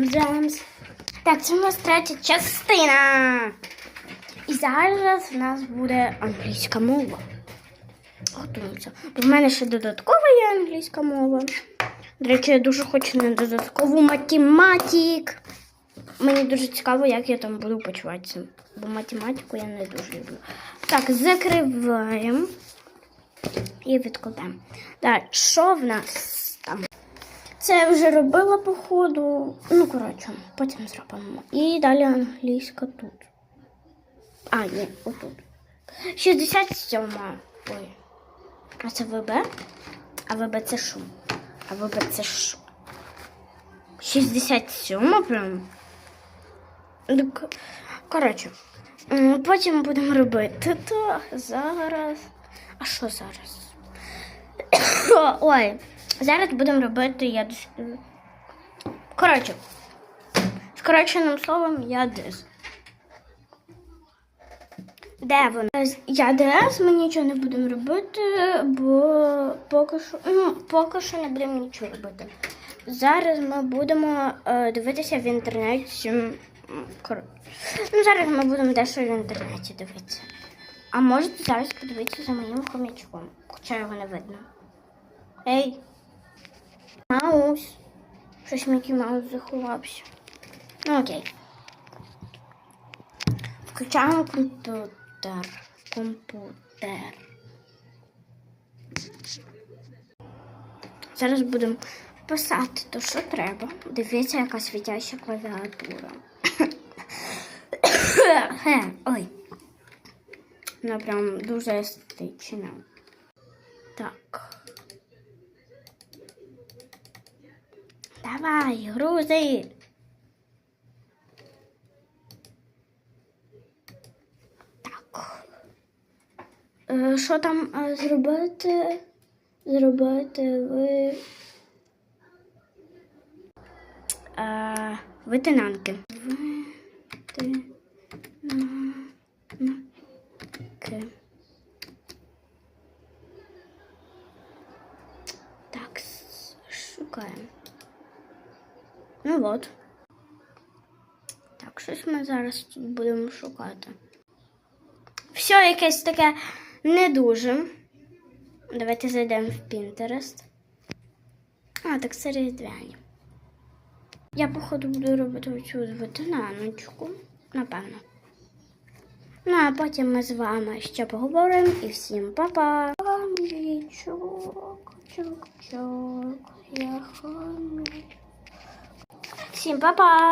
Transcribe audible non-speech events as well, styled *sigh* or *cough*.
Джемс. Так, це у нас третя частина. І зараз в нас буде англійська мова. Готуємося. В мене ще додаткова є англійська мова. До речі, я дуже хочу на додаткову математик. Мені дуже цікаво, як я там буду почуватися. Бо математику я не дуже люблю. Так, закриваємо і відкладаємо. Далі, що в нас там? Це я вже робила по ходу. Ну, коротше, потім зробимо. І далі англійська тут. А, ні, отут. 67. Ой. А це ВБ? А ВБ це що? А ВБ це що? 67 прям. Коротше. Потім будемо робити то зараз. А що зараз? *coughs* Ой, зараз будемо робити я. Коротше. Скороченим словом я дис. Де вона? Я ми нічого не будемо робити, бо поки що, ну, поки що не будемо нічого робити. Зараз ми будемо е, дивитися в інтернеті. Ну, зараз ми будемо дещо в інтернеті дивитися. А можете зараз подивитися за моїм хомячком, хоча його не видно. Ей! Маус. Щось Мікі Маус заховався. Ну окей. Включаємо комп'ютер. Комп'ютер. Зараз будемо писати то, що треба. Дивіться, яка світяща клавіатура. *coughs* Ой. Вона прям дуже естетична. Так. Давай, грузи. Так. Що там е, зробити? Зробити ви. Е, витинанки. Витинанки. Так, шукаємо. Ну от. Так, щось ми зараз тут будемо шукати. Все якесь таке не дуже. Давайте зайдемо в Pinterest. А, так це різдвяні. Я, походу, буду робити оцю витинаночку, напевно. Ну, а потім ми з вами ще поговоримо і всім па-па. Хомічок, чок-чок, я хомічок. Всім па-па!